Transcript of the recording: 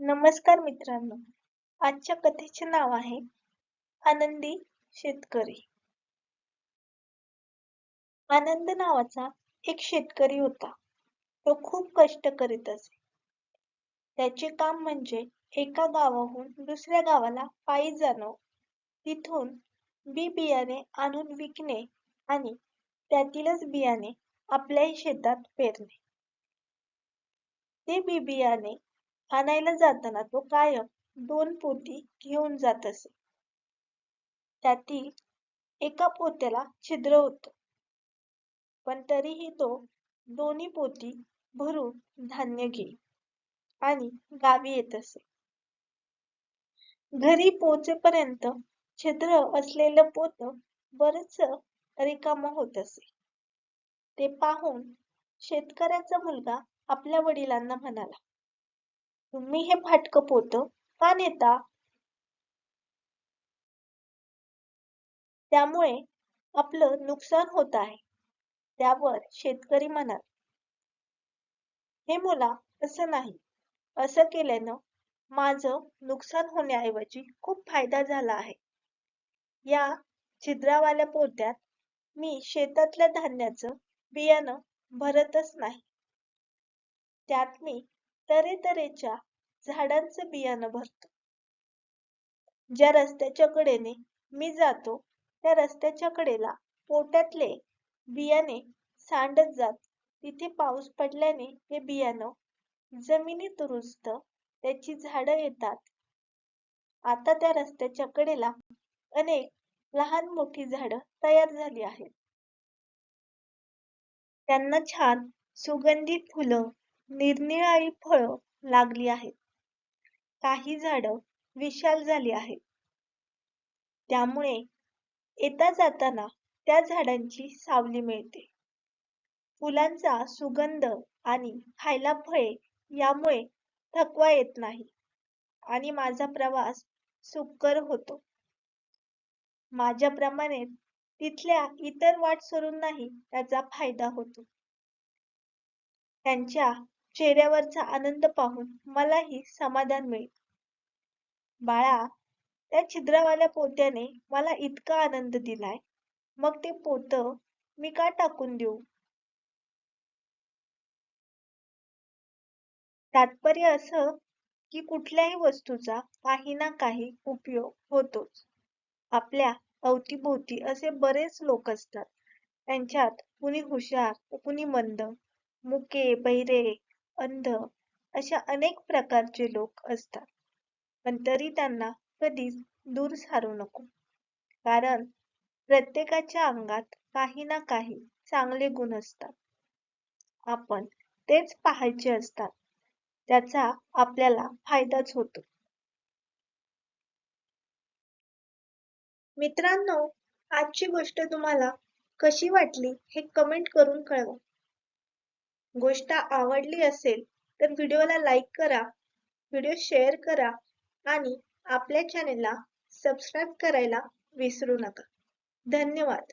नमस्कार मित्रांनो. आजच्या कथेचे नाव आहे आनंदी शेतकरी. आनंद नावाचा एक शेतकरी होता. तो खूप कष्ट करीत असे. त्याचे काम म्हणजे एका गावाहून दुसऱ्या गावाला पायी जाणं. तिथून बी बियाणे आणून विकणे आणि त्यातीलच बियाणे आपल्याही शेतात पेरणे. ते बी बियाणे आणायला जाताना तो कायम दोन पोती घेऊन जात असे. त्यातील एका पोत्याला छिद्र होत. पण तरीही तो दोन्ही पोती भरून धान्य घेई आणि गावी येत असे. घरी पोहोचेपर्यंत छिद्र असलेलं पोत बरच रिकाम होत असे. ते पाहून शेतकऱ्याचा मुलगा आपल्या वडिलांना म्हणाला तुम्ही हे फाटकं पोत का नेता? त्यामुळे आपलं नुकसान होत आहे त्यावर शेतकरी म्हणाला हे मुला असं नाही असं केल्यानं माझं नुकसान होण्याऐवजी खूप फायदा झाला आहे. या छिद्रावाल्या पोत्यात मी शेतातल्या धान्याचं बियाणं भरतच नाही. त्यात मी तऱ्हेतऱ्हेच्या झाडांचं बियाणं भरतो. ज्या रस्त्याच्या कडेने मी जातो त्या रस्त्याच्या कडेला पोट्यातले बियाणे सांडत जात. तिथे पाऊस पडल्याने हे बियाणं जमिनीत रुजत त्याची झाडं येतात. आता त्या रस्त्याच्या कडेला अनेक लहान मोठी झाडं तयार झाली आहेत. त्यांना छान सुगंधित फुलं निरनिराळी फळं लागली आहेत. काही झाडं विशाल झाली आहेत. त्यामुळे येता जाताना त्या झाडांची सावली मिळते. फुलांचा सुगंध आणि खायला फळे यामुळे थकवा येत नाही आणि माझा प्रवास सुकर होतो. माझ्याप्रमाणे तिथल्या इतर वाटसरूंनाही त्याचा फायदा होतो. त्यांच्या चेहऱ्यावरचा आनंद पाहून मलाही समाधान मिळेल. बाळा त्या छिद्रावाल्या पोत्याने मला इतका आनंद दिलाय. मग ते पोत मी का टाकून देऊ? तात्पर्य असं की कुठल्याही वस्तूचा काही ना काही उपयोग होतोच. आपल्या अवतीभोवती असे बरेच लोक असतात. त्यांच्यात कुणी हुशार कुणी मंद मुके बहिरे अंध अशा अनेक प्रकारचे लोक असतात. पण तरी त्यांना कधीच दूर सारू नको. कारण प्रत्येकाच्या अंगात काही ना काही चांगले गुण असतात. आपण तेच पाहायचे असतात. त्याचा आपल्याला फायदाच होतो. मित्रांनो आजची गोष्ट तुम्हाला कशी वाटली हे कमेंट करून कळवा. गोष्ट आवडली असेल तर व्हिडिओला लाईक करा व्हिडिओ शेअर करा आणि आपल्या चॅनेलला सबस्क्राईब करायला विसरू नका. धन्यवाद.